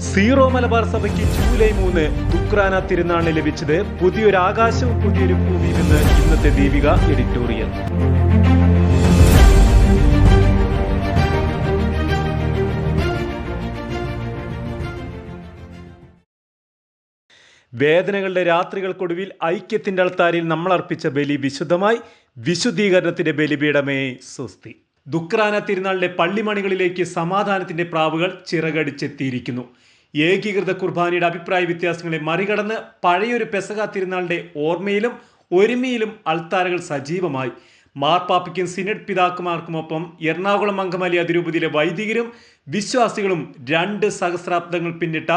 Zero Malabar സഭയ്ക്ക് July മൂന്ന് ദുക്രാന തിരുനാളിന് ലഭിച്ചത് പുതിയൊരു ആകാശവും പുതിയൊരു ഭൂമിയുമെന്ന് ഇന്നത്തെ ദീപിക എഡിറ്റോറിയൽ. വേദനകളുടെ രാത്രികൾക്കൊടുവിൽ ഐക്യത്തിന്റെ അൾത്താരിൽ നമ്മൾ അർപ്പിച്ച ബലി വിശുദ്ധമായി വിശുദ്ധീകരണത്തിന്റെ ബലിപീഠമേ സ്വസ്തി. ദുക്രാന തിരുനാളിലെ പള്ളിമണികളിലേക്ക് സമാധാനത്തിന്റെ പ്രാവുകൾ ചിറകടിച്ചെത്തിയിരിക്കുന്നു. ഏകീകൃത കുർബാനയുടെ അഭിപ്രായ വ്യത്യാസങ്ങളെ മറികടന്ന് പഴയൊരു പെസക തിരുനാളിന്റെ ഓർമ്മയിലും ഒരുമയിലും അൾത്താരകൾ സജീവമായി. മാർപ്പാപ്പയ്ക്കും സിനഡ് പിതാക്കുമാർക്കുമൊപ്പം എറണാകുളം അങ്കമാലി അതിരൂപതയിലെ വൈദികരും വിശ്വാസികളും രണ്ട് സഹസ്രാബ്ദങ്ങൾ പിന്നിട്ട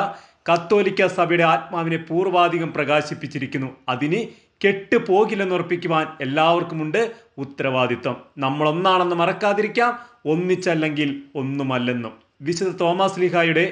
കത്തോലിക്ക സഭയുടെ ആത്മാവിനെ പൂർവാധികം പ്രകാശിപ്പിച്ചിരിക്കുന്നു. അതിന് കെട്ടു പോകില്ലെന്നുറപ്പിക്കുവാൻ എല്ലാവർക്കുമുണ്ട് ഉത്തരവാദിത്വം. നമ്മളൊന്നാണെന്ന് മറക്കാതിരിക്കാം ഒന്നിച്ചല്ലെങ്കിൽ ഒന്നുമല്ലെന്നും. വിശുദ്ധ തോമസ് ലീഹായുടെ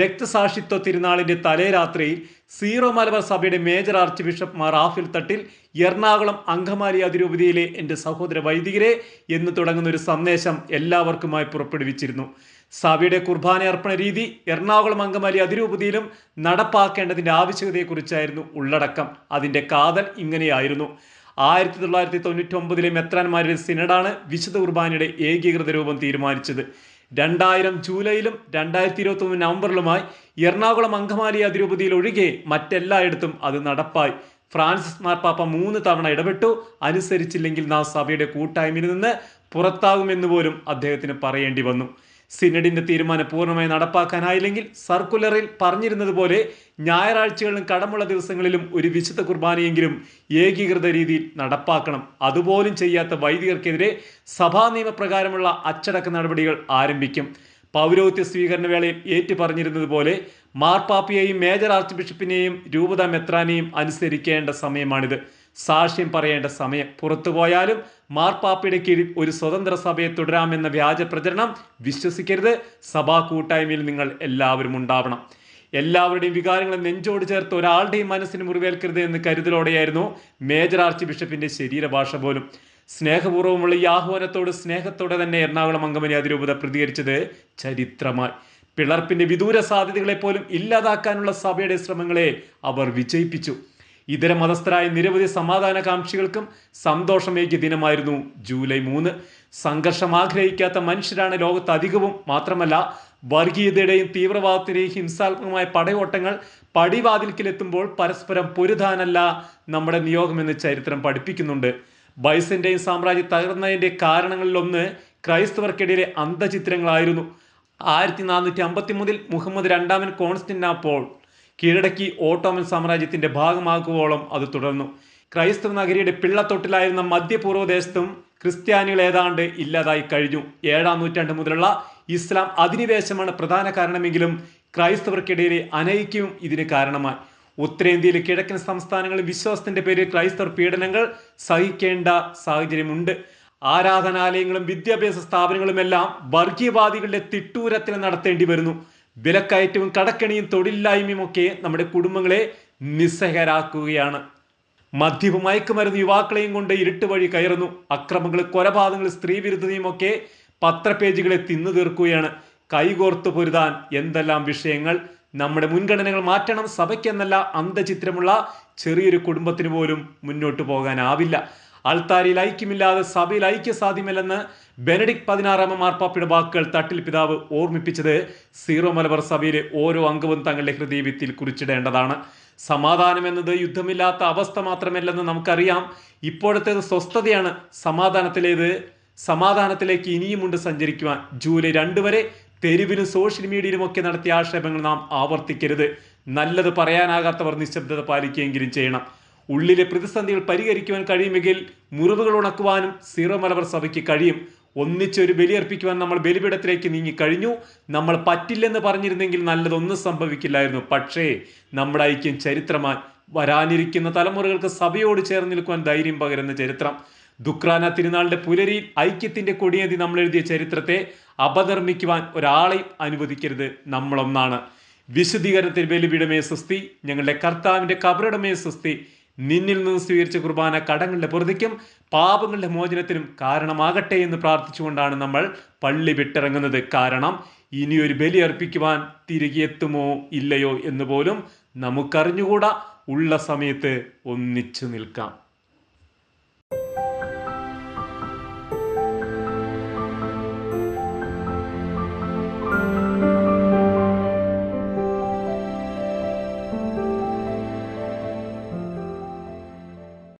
രക്തസാക്ഷിത്വ തിരുനാളിന്റെ തലേരാത്രിയിൽ സീറോ മലബാർ സഭയുടെ major archbishop Mar Affle Thattil Ernakulam Angamaly അതിരൂപതയിലെ എന്റെ സഹോദര വൈദികരെ എന്ന് തുടങ്ങുന്ന ഒരു സന്ദേശം എല്ലാവർക്കുമായി പുറപ്പെടുവിച്ചിരുന്നു. സഭയുടെ കുർബാന അർപ്പണ രീതി എറണാകുളം അങ്കമാലി അതിരൂപതയിലും നടപ്പാക്കേണ്ടതിന്റെ ആവശ്യകതയെക്കുറിച്ചായിരുന്നു ഉള്ളടക്കം. അതിന്റെ കാതൽ ഇങ്ങനെയായിരുന്നു. ആയിരത്തി തൊള്ളായിരത്തി തൊണ്ണൂറ്റി ഒമ്പതിലെ മെത്രാൻമാരുടെ സിനഡാണ് വിശുദ്ധ കുർബാനയുടെ ഏകീകൃത രൂപം തീരുമാനിച്ചത്. രണ്ടായിരം ജൂലൈയിലും രണ്ടായിരത്തി ഇരുപത്തി ഒന്ന് നവംബറിലുമായി എറണാകുളം അങ്കമാലി അതിരൂപതയിൽ ഒഴികെ മറ്റെല്ലായിടത്തും അത് നടപ്പായി. ഫ്രാൻസിസ് മാർപ്പാപ്പ മൂന്ന് തവണ ഇടപെട്ടു. അനുസരിച്ചില്ലെങ്കിൽ നാം സഭയുടെ കൂട്ടായ്മയിൽ നിന്ന് പുറത്താകുമെന്ന് പോലും അദ്ദേഹത്തിന് പറയേണ്ടി വന്നു. സിനഡിന്റെ തീരുമാനം പൂർണമായി നടപ്പാക്കാനായില്ലെങ്കിൽ സർക്കുലറിൽ പറഞ്ഞിരുന്നത് പോലെ ഞായറാഴ്ചകളിലും കടമുള്ള ദിവസങ്ങളിലും ഒരു വിശുദ്ധ കുർബാനയെങ്കിലും ഏകീകൃത രീതിയിൽ നടപ്പാക്കണം. അതുപോലും ചെയ്യാത്ത വൈദികർക്കെതിരെ സഭാ നിയമപ്രകാരമുള്ള അച്ചടക്ക നടപടികൾ ആരംഭിക്കും. പൗരോഹിത്യ സ്വീകരണ വേളയിൽ ഏറ്റു പറഞ്ഞിരുന്നത് പോലെ മാർപ്പാപ്പയെയും മേജർ ആർച്ച് ബിഷപ്പിനെയും രൂപത മെത്രാനെയും അനുസരിക്കേണ്ട സമയമാണിത്. സാക്ഷ്യം പറയേണ്ട സമയം. പുറത്തു പോയാലും മാർപ്പാപ്പയുടെ കീഴിൽ ഒരു സ്വതന്ത്ര സഭയെ തുടരാമെന്ന വ്യാജ പ്രചരണം വിശ്വസിക്കരുത്. സഭാ കൂട്ടായ്മയിൽ നിങ്ങൾ എല്ലാവരും ഉണ്ടാവണം. എല്ലാവരുടെയും വികാരങ്ങളെ നെഞ്ചോട് ചേർത്ത് ഒരാളുടെയും മനസ്സിന് മുറിവേൽക്കരുത് എന്ന് കരുതലോടെയായിരുന്നു മേജർ ആർച്ച് ബിഷപ്പിന്റെ ശരീരഭാഷ പോലും. സ്നേഹപൂർവമുള്ള ഈ ആഹ്വാനത്തോട് സ്നേഹത്തോടെ തന്നെ എറണാകുളം അങ്കമനി അതിരൂപത പ്രതികരിച്ചത് ചരിത്രമായി. പിളർപ്പിന്റെ വിദൂര സാധ്യതകളെ പോലും ഇല്ലാതാക്കാനുള്ള സഭയുടെ ശ്രമങ്ങളെ അവർ വിജയിപ്പിച്ചു. ഇതര മതസ്ഥരായ നിരവധി സമാധാനകാംക്ഷികൾക്കും സന്തോഷമേകിയ ദിനമായിരുന്നു ജൂലൈ മൂന്ന്. സംഘർഷം ആഗ്രഹിക്കാത്ത മനുഷ്യരാണ് ലോകത്ത് അധികവും. മാത്രമല്ല വർഗീയതയുടെയും തീവ്രവാദത്തിന്റെയും ഹിംസാത്മകമായ പടയോട്ടങ്ങൾ പടിവാതിൽക്കിലെത്തുമ്പോൾ പരസ്പരം പൊരുതാനല്ല നമ്മുടെ നിയോഗമെന്ന് ചരിത്രം പഠിപ്പിക്കുന്നുണ്ട്. ബൈസന്റെയും സാമ്രാജ്യം തകർന്നതിന്റെ കാരണങ്ങളിലൊന്ന് ക്രൈസ്തവർക്കിടയിലെ അന്ധചിത്രങ്ങളായിരുന്നു. ആയിരത്തി നാനൂറ്റി അമ്പത്തി മുതൽ മുഹമ്മദ് രണ്ടാമൻ കോൺസ്റ്റന്റാപ്പോൾ കീഴടക്കി ഓട്ടോമൻ സാമ്രാജ്യത്തിന്റെ ഭാഗമാക്കുവോളം അത് തുടർന്നു. ക്രൈസ്തവ നഗരിയുടെ പിള്ളത്തൊട്ടിലായിരുന്ന മധ്യപൂർവ ദേശത്തും ക്രിസ്ത്യാനികൾ ഏതാണ്ട് ഇല്ലാതായി കഴിഞ്ഞു. ഏഴാം നൂറ്റാണ്ട് മുതലുള്ള ഇസ്ലാം അധിനിവേശമാണ് പ്രധാന കാരണമെങ്കിലും ക്രൈസ്തവർക്കിടയിലെ അനൈക്യവും ഇതിന് കാരണമായി. ഉത്തരേന്ത്യയിലെ കിഴക്കൻ സംസ്ഥാനങ്ങളിൽ വിശ്വാസത്തിന്റെ പേരിൽ ക്രൈസ്തവർ പീഡനങ്ങൾ സഹിക്കേണ്ട സാഹചര്യമുണ്ട്. ആരാധനാലയങ്ങളും വിദ്യാഭ്യാസ സ്ഥാപനങ്ങളുമെല്ലാം വർഗീയവാദികളുടെ തിട്ടൂരത്തിന് നടത്തേണ്ടി വരുന്നു. വിലക്കയറ്റവും കടക്കണിയും തൊഴിലില്ലായ്മയും ഒക്കെ നമ്മുടെ കുടുംബങ്ങളെ നിസ്സഹരാക്കുകയാണ്. മദ്യവും മയക്കുമരുന്ന് യുവാക്കളെയും കൊണ്ട് ഇരുട്ട് വഴി കയറുന്നു. അക്രമങ്ങൾ കൊലപാതകങ്ങൾ സ്ത്രീവിരുദ്ധതയും ഒക്കെ പത്രപേജുകളെ തിന്നു തീർക്കുകയാണ്. കൈകോർത്തു പൊരുതാൻ എന്തെല്ലാം വിഷയങ്ങൾ? നമ്മുടെ മുൻഗണനകൾ മാറ്റണം സഭയ്ക്കെന്നല്ല അന്ധചിത്രമുള്ള ചെറിയൊരു കുടുംബത്തിന് പോലും മുന്നോട്ട് പോകാനാവില്ല. അൾത്താരിയിൽ ഐക്യമില്ലാതെ സഭയിൽ ഐക്യ സാധ്യമല്ലെന്ന് ബെനഡിക് പതിനാറാമ മാർപ്പാപ്പയുടെ വാക്കുകൾ തട്ടിൽ പിതാവ് ഓർമ്മിപ്പിച്ചത് സീറോ മലബാർ സഭയിലെ ഓരോ അംഗവും തങ്ങളുടെ ഹൃദയവിത്തിൽ കുറിച്ചിടേണ്ടതാണ്. സമാധാനം എന്നത് യുദ്ധമില്ലാത്ത അവസ്ഥ മാത്രമല്ലെന്ന് നമുക്കറിയാം. ഇപ്പോഴത്തേത് സ്വസ്ഥതയാണ്. സമാധാനത്തിലേത് സമാധാനത്തിലേക്ക് ഇനിയുമുണ്ട് സഞ്ചരിക്കുവാൻ. ജൂലൈ രണ്ട് വരെ തെരുവിലും സോഷ്യൽ മീഡിയയിലും ഒക്കെ നടത്തിയ ആക്ഷേപങ്ങൾ നാം ആവർത്തിക്കരുത്. നല്ലത് പറയാനാകാത്തവർ നിശബ്ദത പാലിക്കുകയെങ്കിലും ചെയ്യണം. ഉള്ളിലെ പ്രതിസന്ധികൾ പരിഹരിക്കുവാൻ കഴിയുമെങ്കിൽ മുറിവുകൾ ഉണക്കുവാനും സീറോ മലബാർ സഭയ്ക്ക് കഴിയും. ഒന്നിച്ചൊരു ബലിയർപ്പിക്കുവാൻ നമ്മൾ ബലിപീഠത്തിലേക്ക് നീങ്ങി കഴിഞ്ഞു. നമ്മൾ പറ്റില്ലെന്ന് പറഞ്ഞിരുന്നെങ്കിൽ നല്ലതൊന്നും സംഭവിക്കില്ലായിരുന്നു. പക്ഷേ നമ്മുടെ ഐക്യം ചരിത്രമായി വരാനിരിക്കുന്ന തലമുറകൾക്ക് സഭയോട് ചേർന്ന് നിൽക്കുവാൻ ധൈര്യം പകരുന്ന ചരിത്രം. ദുക്രാന തിരുനാളിന്റെ പുലരിയിൽ ഐക്യത്തിന്റെ കൊടിയതി നമ്മൾ എഴുതിയ ചരിത്രത്തെ അപധർമ്മിക്കുവാൻ ഒരാളെയും അനുവദിക്കരുത്. നമ്മളൊന്നാണ്. വിശുദ്ധീകരണത്തിൽ ബലിപീഠമേ സുസ്തി ഞങ്ങളുടെ കർത്താവിന്റെ കബറിടമേ സുസ്തി നിന്നിൽ നിന്ന് സ്വീകരിച്ച കുർബാന കടങ്ങളുടെ പ്രതിക്കും പാപങ്ങളുടെ മോചനത്തിനും കാരണമാകട്ടെ എന്ന് പ്രാർത്ഥിച്ചുകൊണ്ടാണ് നമ്മൾ പള്ളി വിട്ടിറങ്ങുന്നത്. കാരണം ഇനിയൊരു ബലി അർപ്പിക്കുവാൻ തിരികെ എത്തുമോ ഇല്ലയോ എന്ന് പോലും നമുക്കറിഞ്ഞുകൂടാ. ഉള്ള സമയത്ത് ഒന്നിച്ചു നിൽക്കാം.